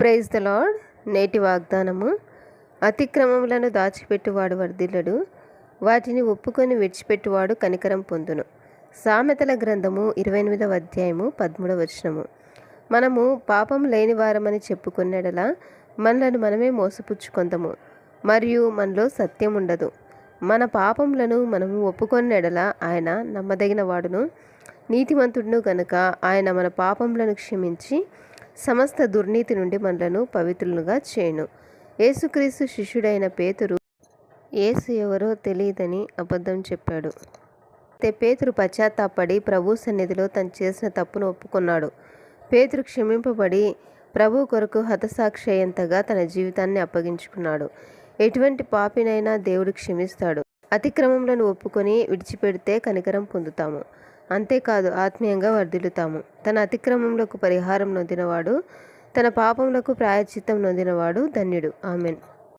Praise the lord నేటి వాగ్దానము. అతిక్రమములను దాచిపెట్టువాడు వర్ధిల్లడు. వాటిని ఒప్పుకొని విడిచిపెట్టువాడు కనికరం పొందును. సామెతల గ్రంథము ఇరవై ఎనిమిదవ అధ్యాయము పదమూడవ వచనము. మనము పాపం లేని వారమని చెప్పుకున్నడలా మనలను మనమే మోసపుచ్చుకొందము. మరియు మనలో సత్యం ఉండదు. మన పాపములను మనము ఒప్పుకొన్నడలా ఆయన నమ్మదగిన వాడును. నీతివంతుడును గనుక ఆయన మన పాపములను క్షమించి సమస్త దుర్నీతి నుండి మనలను పవిత్రులుగా చేయను. యేసుక్రీస్తు శిష్యుడైన పేతురు యేసు ఎవరో తెలియదని అబద్ధం చెప్పాడు. అయితే పేతురు పశ్చాత్తాపడి ప్రభు సన్నిధిలో తను చేసిన తప్పును ఒప్పుకున్నాడు. పేతురు క్షమింపబడి ప్రభు కొరకు హతసాక్షి అయ్యేంతగా తన జీవితాన్ని అప్పగించుకున్నాడు. ఎటువంటి పాపినైనా దేవుడు క్షమిస్తాడు. అతిక్రమములను ఒప్పుకొని విడిచిపెడితే కనికరం పొందుతాము. అంతేకాదు ఆత్మీయంగా వర్ధిల్లుతాము. తన అతిక్రమములకు పరిహారం నొందినవాడు తన పాపములకు ప్రాయశ్చిత్తం నొందినవాడు ధన్యుడు. ఆమెన్.